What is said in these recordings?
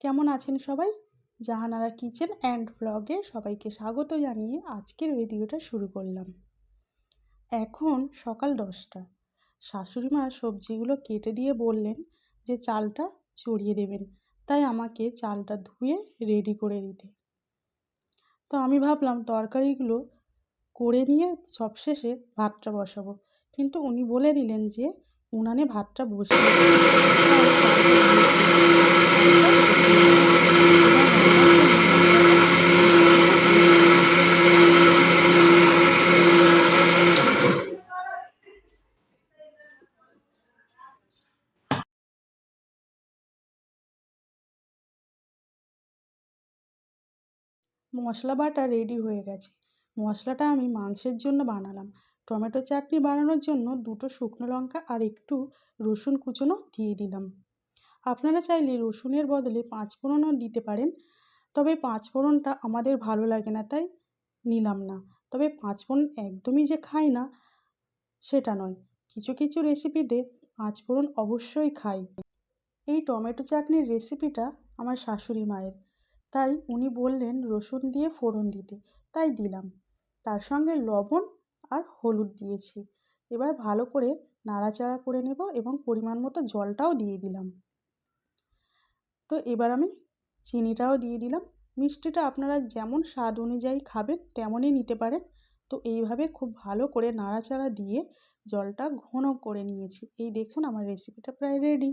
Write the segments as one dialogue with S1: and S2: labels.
S1: কেমন আছেন সবাই? জাহানারা কিচেন অ্যান্ড ব্লগে সবাইকে স্বাগত জানিয়ে আজকের ভিডিওটা শুরু করলাম। এখন সকাল দশটা। শাশুড়ি মা সবজিগুলো কেটে দিয়ে বললেন যে চালটা চড়িয়ে দেবেন, তাই আমাকে চালটা ধুয়ে রেডি করে দিতে। তো আমি ভাবলাম তরকারিগুলো করে নিয়ে সবশেষে ভাতটা বসাবো। কিন্তু উনি বলে দিলেন যে উনানে ভাতটা বসিয়ে মশলা বাটা রেডি হয়ে গেছে। মশলাটা আমি মাংসের জন্য বানালাম। টমেটো চাটনি বানানোর জন্য দুটো শুকনো লঙ্কা আর একটু রসুন কুচোনো দিয়ে দিলাম। আপনারা চাইলে রসুনের বদলে পাঁচ ফোড়নও দিতে পারেন। তবে পাঁচ ফোড়নটা আমাদের ভালো লাগে না, তাই নিলাম না। তবে পাঁচ ফোড়ন একদমই যে খাই না, সেটা নয়। কিছু কিছু রেসিপিতে পাঁচ ফোড়ন অবশ্যই খাই। এই টমেটো চাটনির রেসিপিটা আমার শাশুড়ি মায়ের। তাই উনি বললেন রসুন দিয়ে ফোড়ন দিতে। তাই দিলাম। তার সঙ্গে লবণ আর হলুদ দিয়েছি। এবার ভালো করে নাড়াচাড়া করে নেব এবং পরিমাণ মতো জলটাও দিয়ে দিলাম। তো এবার আমি চিনিটাও দিয়ে দিলাম। মিষ্টিটা আপনারা যেমন স্বাদ অনুযায়ী খাবেন, তেমনই নিতে পারেন। তো এইভাবে খুব ভালো করে নাড়াচাড়া দিয়ে জলটা ঘন করে নিয়েছি। এই দেখুন আমার রেসিপিটা প্রায় রেডি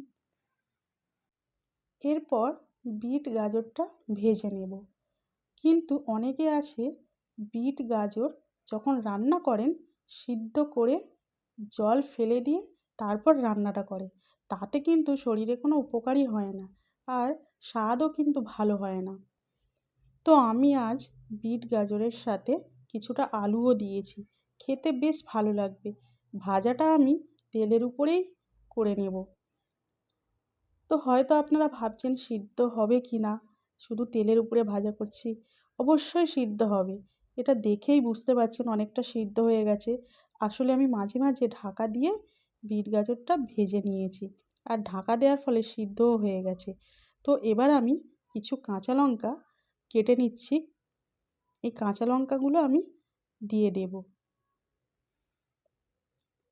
S1: এরপর বিট গাজরটা ভেজে নেব। কিন্তু অনেকে আছে বিট গাজর যখন রান্না করেন, সিদ্ধ করে জল ফেলে দিয়ে তারপর রান্নাটা করে। তাতে কিন্তু শরীরে কোনো উপকারই হয় না আর স্বাদও কিন্তু ভালো হয় না। তো আমি আজ বিট গাজরের সাথে কিছুটা আলুও দিয়েছি। খেতে বেশ ভালো লাগবে। ভাজাটা আমি তেলের উপরেই করে নেব। তো হয়তো আপনারা ভাবছেন সিদ্ধ হবে কি না? শুধু তেলের উপরে ভাজা করছি। অবশ্যই সিদ্ধ হবে। এটা দেখেই বুঝতে পারছেন অনেকটা সিদ্ধ হয়ে গেছে। আসলে আমি মাঝে মাঝে ঢাকা দিয়ে বিট গাজরটা ভেজে নিয়েছি আর ঢাকা দেওয়ার ফলে সিদ্ধও হয়ে গেছে। তো এবার আমি কিছু কাঁচা লঙ্কা কেটে নিচ্ছি। এই কাঁচা লঙ্কাগুলো আমি দিয়ে দেব।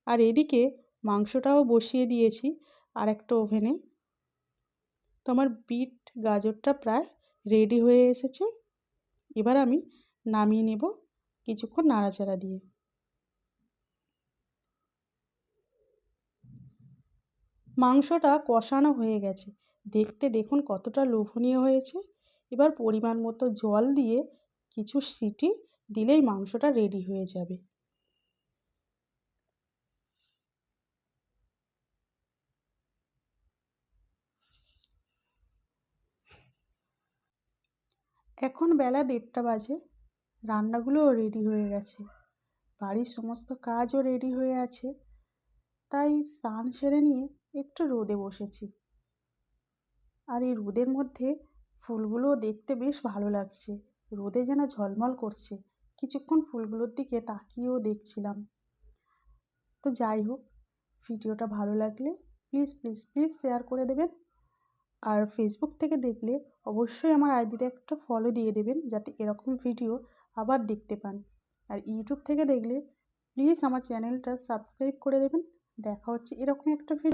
S1: আর এদিকে মাংসটাও বসিয়ে দিয়েছি আর একটা ওভেনে তো আমার বিট গাজরটা প্রায় রেডি হয়ে এসেছে। এবার আমি নামিয়ে নেব কিছুক্ষণ নাড়াচাড়া দিয়ে। মাংসটা কষানো হয়ে গেছে। দেখতে দেখুন কতটা লোভনীয় হয়েছে। এবার পরিমাণ মতো জল দিয়ে কিছু সিটি দিলেই মাংসটা রেডি হয়ে যাবে। এখন বেলা দেড়টা বাজে। রান্নাগুলোও রেডি হয়ে গেছে। বাড়ির সমস্ত কাজও রেডি হয়ে আছে। তাই স্নান সেরে নিয়ে একটু রোদে বসেছি। আর এই রোদের মধ্যে ফুলগুলো দেখতে বেশ ভালো লাগছে। রোদে যেন ঝলমল করছে। কিছুক্ষণ ফুলগুলোর দিকে তাকিয়েও দেখছিলাম। তো যাই হোক, ভিডিওটা ভালো লাগলে প্লিজ প্লিজ প্লিজ শেয়ার করে দেবেন। আর ফেসবুক থেকে দেখলে অবশ্যই আমার আইডিতে একটা ফলো দিয়ে দেবেন যাতে এরকম ভিডিও আবার দেখতে পান। আর ইউটিউব থেকে দেখলে প্লিজ আমার চ্যানেলটা সাবস্ক্রাইব করে দেবেন। দেখা হচ্ছে এরকম একটা ভিডিও